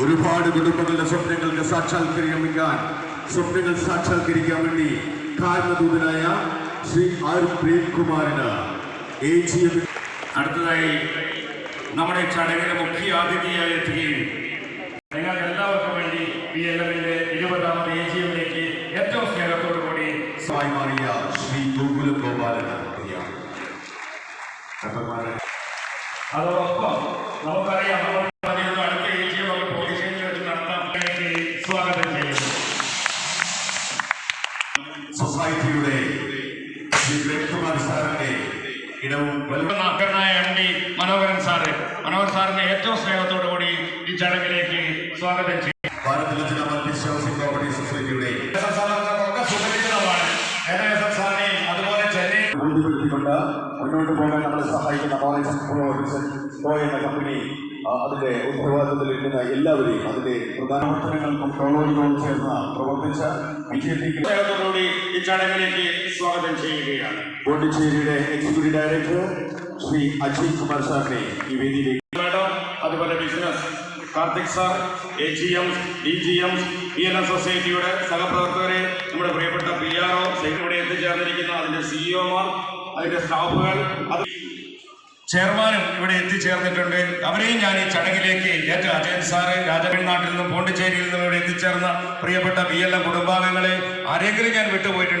ഒരുപാട് കുടുംബങ്ങളുടെ സ്വപ്നങ്ങൾക്ക് സാക്ഷാത്കരിക്കാൻ സ്വപ്നങ്ങൾ സാക്ഷാത്കരിക്കാൻ വേണ്ടി കാരണദൂതനായ ശ്രീ ആർ പ്രേംകുമാറിന് എ ജി എം അടുത്തതായി നമ്മുടെ ചടങ്ങിന് മുഖ്യ അതിഥിയായി എത്തുകയും നിങ്ങൾ എല്ലാവർക്കും വേണ്ടി പി എൽ എമ്മിന്റെ ഇരുപതാമത് എ ജി എമ്മിലേക്ക് ഏറ്റവും സ്നേഹത്തോടു കൂടി ായി മാറിയ ശ്രീ ഗോകുലം ഗോപാലൻ അതോടൊപ്പം നമുക്കറിയാം സൊസൈറ്റിയുടെ ശ്രീ പ്രേംകുമാർ സാറിന്റെ ഇടവും വലുപ്പ നാക്കരനായ M D Manoharan sir. Manoharan സാറിനെ ഏറ്റവും സ്നേഹത്തോടു കൂടി ഈ ചടങ്ങിലേക്ക് സ്വാഗതം ചെയ്യും. ഭാരത് ലജ്ന മൾട്ടി ഹൗസിംഗ് സൊസൈറ്റിയുടെ ചെന്നൈ ഊർജപ്പെടുത്തിക്കൊണ്ട് മുന്നോട്ട് പോകാൻ നമ്മളെ സഹായിക്കുന്ന കോളേജ് ഓഫീസർ ഓ എന്ന കമ്പനി ആ, അതിന്റെ ഉത്തരവാദിത്തത്തിൽ ഇരിക്കുന്ന എല്ലാവരെയും അതിന്റെ പ്രധാന പ്രവർത്തനങ്ങൾക്കും ടോളോജിനോട് ചേർന്ന് പ്രവർത്തിച്ച സ്നേഹത്തോടുകൂടി ഈ ചടങ്ങിലേക്ക് സ്വാഗതം ചെയ്യുകയാണ്. പോണ്ടിച്ചേരിയുടെ എക്സിക്യൂട്ടീവ് ഡയറക്ടർ ശ്രീ അജയ് കുമാർ സാറിനെ ഈ വേദിയിലേക്ക് മാഡം അതുപോലെ business Karthik sir A G M D G M P N S സൊസൈറ്റിയുടെ സഹപ്രവർത്തകരെ നമ്മുടെ പ്രിയപ്പെട്ട പി ആർ ഒ ഇവിടെ എത്തിച്ചേർന്നിരിക്കുന്ന അതിന്റെ സിഇഒമാർ അതിന്റെ സ്റ്റാഫുകൾ അത് ചെയർമാനും ഇവിടെ എത്തിച്ചേർന്നിട്ടുണ്ട്. അവരെയും ഞാൻ ഈ ചടങ്ങിലേക്ക് ഏറ്റ അജയൻ സാറ് രാജമിഴ്നാട്ടിൽ നിന്നും പോണ്ടിച്ചേരിയിൽ നിന്നും ഇവിടെ എത്തിച്ചേർന്ന പ്രിയപ്പെട്ട ബി എൽ എം കുടുംബാംഗങ്ങളെ ആരെങ്കിലും ഞാൻ വിട്ടുപോയിട്ടുണ്ട്.